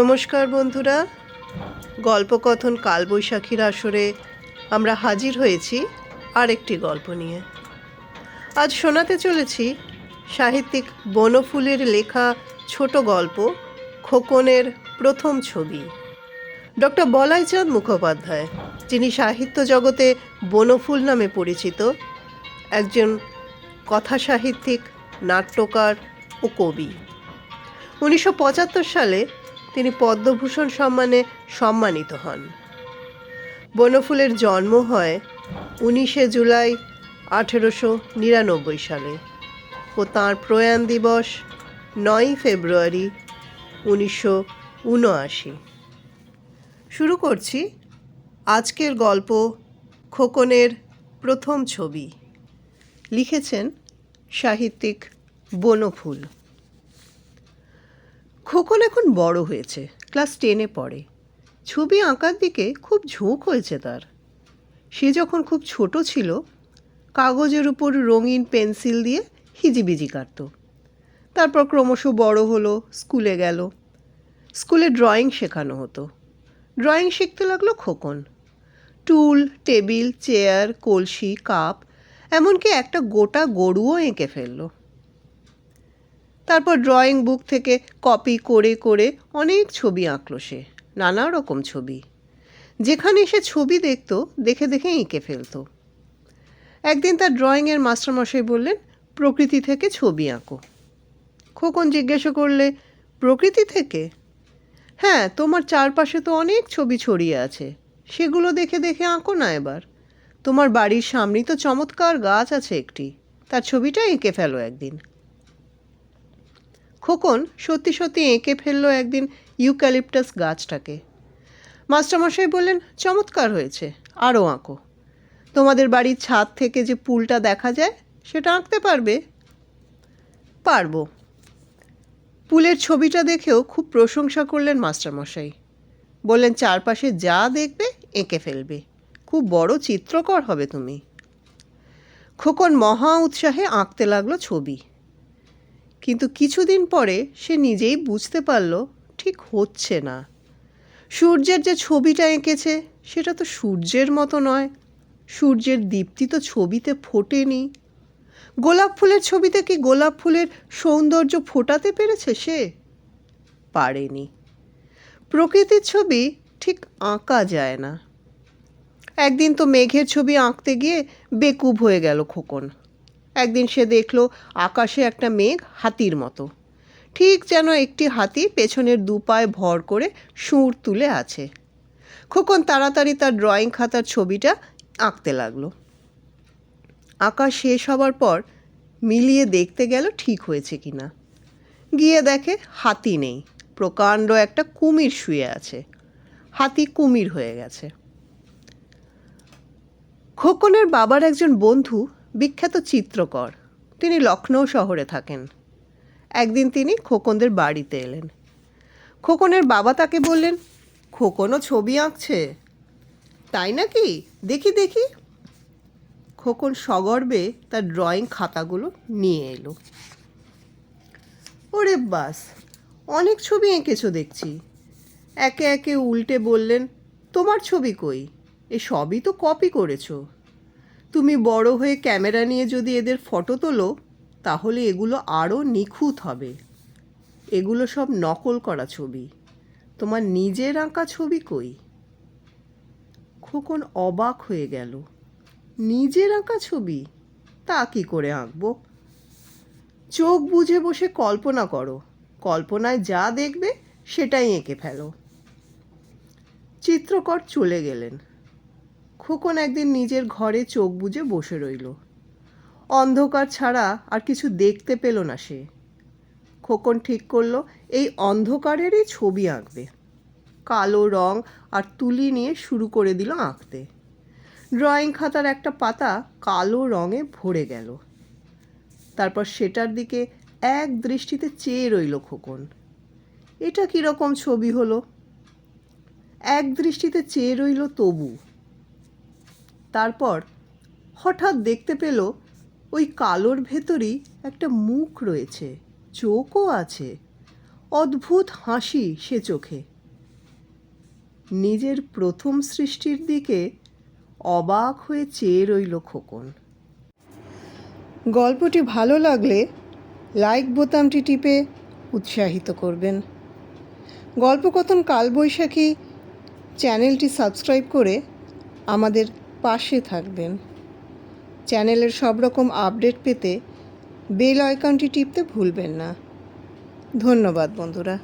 নমস্কার বন্ধুরা। গল্পকথন কালবৈশাখীর আসরে আমরা হাজির হয়েছি আরেকটি গল্প নিয়ে। আজ শোনাতে চলেছি সাহিত্যিক বনফুলের লেখা ছোট গল্প, খোকনের প্রথম ছবি। ডক্টর বলাইচাঁদ মুখোপাধ্যায়, যিনি সাহিত্য জগতে বনফুল নামে পরিচিত, একজন কথা সাহিত্যিক, নাট্যকার ও কবি। উনিশশো পঁচাত্তর সালে তিনি পদ্মভূষণ সম্মানে সম্মানিত হন। বনফুলের জন্ম হয় উনিশে জুলাই আঠেরোশো নিরানব্বই সালে ও তাঁর প্রয়াণ দিবস নয়ই ফেব্রুয়ারি উনিশশো উনআশি। শুরু করছি আজকের গল্প খোকনের প্রথম ছবি। লিখেছেন সাহিত্যিক বনফুল। খোকন এখন বড় হয়েছে, ক্লাস টেনে পড়ে। ছবি আঁকার দিকে খুব ঝোঁক হয়েছে তার। সে যখন খুব ছোট ছিল, কাগজের উপর রঙিন পেন্সিল দিয়ে হিজিবিজি কাটত। তারপর ক্রমশ বড় হলো, স্কুলে গেল। স্কুলে ড্রয়িং শেখানো হতো। ড্রয়িং শিখতে লাগল খোকন। টুল, টেবিল, চেয়ার, কলসি, কাপ, এমনকি একটা গোটা গরুও এঁকে ফেলল। তারপর ড্রয়িং বুক থেকে কপি করে করে অনেক ছবি আঁকলো সে, নানা রকম ছবি। যেখানে সে ছবি দেখতো, দেখে দেখে এঁকে ফেলতো। একদিন তার ড্রয়িংয়ের মাস্টারমশাই বললেন, প্রকৃতি থেকে ছবি আঁকো। খোকন জিজ্ঞাসা করলে, প্রকৃতি থেকে? হ্যাঁ তোমার চারপাশে তো অনেক ছবি ছড়িয়ে আছে, সেগুলো দেখে দেখে আঁকো না এবার। তোমার বাড়ির সামনেই তো চমৎকার গাছ আছে একটি, তার ছবিটা এঁকে ফেলো একদিন। খোকন সত্যি সত্যি এঁকে ফেলল একদিন ইউক্যালিপটাস গাছটাকে। মাস্টারমশাই বললেন, চমৎকার হয়েছে, আরও আঁকো। তোমাদের বাড়ির ছাদ থেকে যে পুলটা দেখা যায়, সেটা আঁকতে পারবে? পারব। পুলের ছবিটা দেখেও খুব প্রশংসা করলেন মাস্টারমশাই। বললেন, চারপাশে যা দেখবে, এঁকে ফেলবে। খুব বড় চিত্রকর হবে তুমি। খোকন মহা উৎসাহে আঁকতে লাগল ছবি। কিন্তু কিছুদিন পরে সে নিজেই বুঝতে পারল ঠিক হচ্ছে না। সূর্যের যে ছবিটা এঁকেছে, সেটা তো সূর্যের মতো নয়। সূর্যের দীপ্তি তো ছবিতে ফোটেনি। গোলাপ ফুলের ছবিতে কি গোলাপ ফুলের সৌন্দর্য ফোটাতে পেরেছে সে? পারেনি। প্রকৃতির ছবি ঠিক আঁকা যায় না। একদিন তো মেঘের ছবি আঁকতে গিয়ে বেকুব হয়ে গেল খোকন। একদিন সে দেখল আকাশে একটা মেঘ হাতির মতো। ঠিক যেন একটি হাতি পেছনের দু পায়ে ভর করে সুর তুলে আছে। খোকন তাড়াতাড়ি তার ড্রয়িং খাতার ছবিটা আঁকতে লাগল। আঁকা শেষ হবার পর মিলিয়ে দেখতে গেল ঠিক হয়েছে কি না গিয়ে দেখে হাতি নেই, প্রকাণ্ড একটা কুমির শুয়ে আছে। হাতি কুমির হয়ে গেছে। খোকনের বাবার একজন বন্ধু বিখ্যাত চিত্রকর। তিনি লখনৌ শহরে থাকেন। একদিন তিনি খোকনদের বাড়িতে এলেন। খোকনের বাবা তাকে বললেন, খোকনও ছবি আঁকছে। তাই নাকি? দেখি দেখি। খোকন সগর্বে তার ড্রয়িং খাতাগুলো নিয়ে এলো। ওরে বাস, অনেক ছবি এঁকেছো দেখছি। একে একে উল্টে বললেন, তোমার ছবি কই? এ সবই তো কপি করেছ। তুমি বড় হয়ে ক্যামেরা নিয়ে যদি এদের ফটো তোলো, তাহলে এগুলো আরও নিখুঁত হবে। এগুলো সব নকল করা ছবি। তোমার নিজের আঁকা ছবি কই? খোকন অবাক হয়ে গেল। নিজের আঁকা ছবি? তা কি করে আঁকবো? চোখ বুঝে বসে কল্পনা করো। কল্পনায় যা দেখবে, সেটাই এঁকে ফেলো। চিত্রকর চলে গেলেন। খোকন একদিন নিজের ঘরে চোখ বুজে বসে রইল। অন্ধকার ছাড়া আর কিছু দেখতে পেল না সে। খোকন ঠিক করল, এই অন্ধকারেরই ছবি আঁকবে। কালো রং আর তুলি নিয়ে শুরু করে দিল আঁকতে। ড্রয়িং খাতার একটা পাতা কালো রঙে ভরে গেল। তারপর সেটার দিকে এক দৃষ্টিতে চেয়ে রইল খোকন। এটা কীরকম ছবি হলো? এক দৃষ্টিতে চেয়ে রইল তবু। তারপর হঠাৎ দেখতে পেল ওই কালোর ভেতরই একটা মুখ রয়েছে, চোখও আছে। অদ্ভুত হাসি সে চোখে। নিজের প্রথম সৃষ্টির দিকে অবাক হয়ে চেয়ে রইল খোকন। গল্পটি ভালো লাগলে লাইক বোতামটি টিপে উৎসাহিত করবেন। গল্পকথন কালবৈশাখী চ্যানেলটি সাবস্ক্রাইব করে আমাদের পাশে থাকবেন। চ্যানেলের সব রকম আপডেট পেতে বেল আইকনটি টিপতে ভুলবেন না। ধন্যবাদ বন্ধুরা।